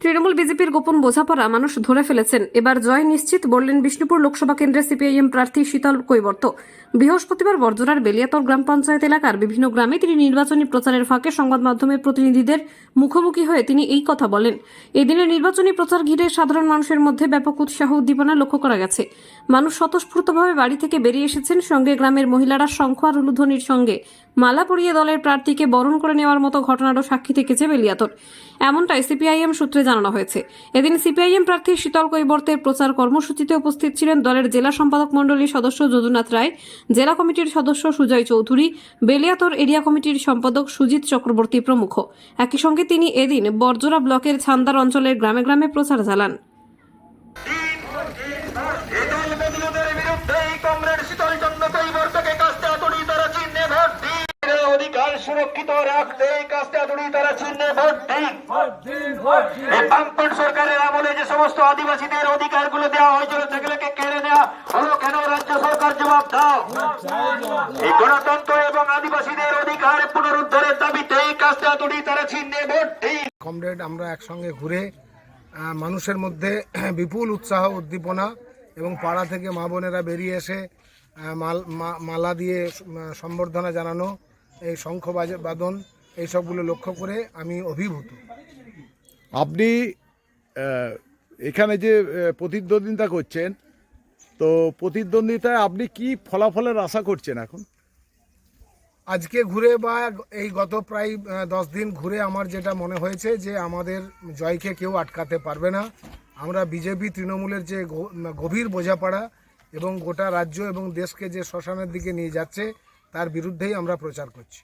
to Trinamool বিজেপির গোপন বোঝাপড়া মানুষ ধরে ফেলেছেন। এবার জয় নিশ্চিত বললেন বিষ্ণুপুর লোকসভা কেন্দ্রের সিপিআইএম প্রার্থী শীতল কৈবর্ত। বৃহস্পতিবার বর্জরার বেলিয়াতর গ্রাম পঞ্চায়েত এলাকার বিভিন্ন গ্রামে তিনি নির্বাচনী প্রচারের ফাঁকে সংবাদ মাধ্যমের প্রতিনিধিদের মুখোমুখি হয়ে তিনি এই কথা বলেন। এদিনের নির্বাচনী প্রচার ঘিরে সাধারণ মানুষের মধ্যে ব্যাপক উৎসাহ উদ্দীপনা লক্ষ্য করা গেছে। মানুষ স্বতঃস্ফূর্তভাবে বাড়ি থেকে বেরিয়ে এসেছেন। সঙ্গে গ্রামের মহিলারা শঙ্খ আর উলুধ্বনির সঙ্গে মালা পরিয়ে দলের প্রার্থীকে বরণ করে নেওয়ার মতো ঘটনারও সাক্ষী থেকেছে বেলিয়াতর। এমনটাই সিপিআইএম সূত্রে জানানো হয়েছে। এদিন সিপিআইএম প্রার্থী শীতল কৈবর্তের প্রচার কর্মসূচিতে উপস্থিত ছিলেন দলের জেলা সম্পাদক মণ্ডলীর সদস্য যদুনাথ রায়, জেলা কমিটির সদস্য সুজয় চৌধুরী, বেলিয়াতর এরিয়া কমিটির সম্পাদক সুজিত চক্রবর্তী প্রমুখ। একই সঙ্গে তিনি এদিন বর্জরা ব্লকের ছান্দার অঞ্চলের গ্রামে গ্রামে প্রচার চালান এই দল বদলুদের বিরুদ্ধে এই কমরেড শীতল চন্দ্র কৈবর্তকে কাস্তে আতুড়ি তারা চিহ্নে ভোট দিন এর অধিকার সুরক্ষিত রাখতে এই কাজটা আতুড়ি তারা চিহ্নে ভোট দিন এই বামপন্থ সরকারের আমলে যে সমস্ত আদিবাসীদের অধিকারগুলো দেওয়া হয়েছিল সেগুলোকে কেড়ে নেওয়া হলো কেন? রাজ্য সরকার জবাব দাও। এই গণতন্ত্র এবং আদিবাসীদের অধিকার পুনরুদ্ধারের দাবিতে এই কাজটা আতুড়ি তারা চিহ্নে ভোট দিন কমরেড আমরা একসঙ্গে ঘুরে মানুষের মধ্যে বিপুল উৎসাহ উদ্দীপনা এবং পাড়া থেকে মা বোনেরা বেরিয়ে এসে মাল মা- মালা দিয়ে সম্বর্ধনা জানানো এই শঙ্খ বাদন এইসবগুলো লক্ষ্য করে আমি অভিভূত। আপনি এখানে যে প্রতিদ্বন্দ্বিতা করছেন তো প্রতিদ্বন্দ্বিতায় আপনি কি ফলাফলের আশা করছেন এখন? আজকে ঘুরে বা এই গত প্রায় দশ দিন ঘুরে আমার যেটা মনে হয়েছে যে আমাদের জয়কে কেউ আটকাতে পারবে না। আমরা বিজেপি তৃণমূলের যে গভীর বোঝাপড়া এবং গোটা রাজ্য এবং দেশকে যে শ্মশানের দিকে নিয়ে যাচ্ছে তার বিরুদ্ধেই আমরা প্রচার করছি।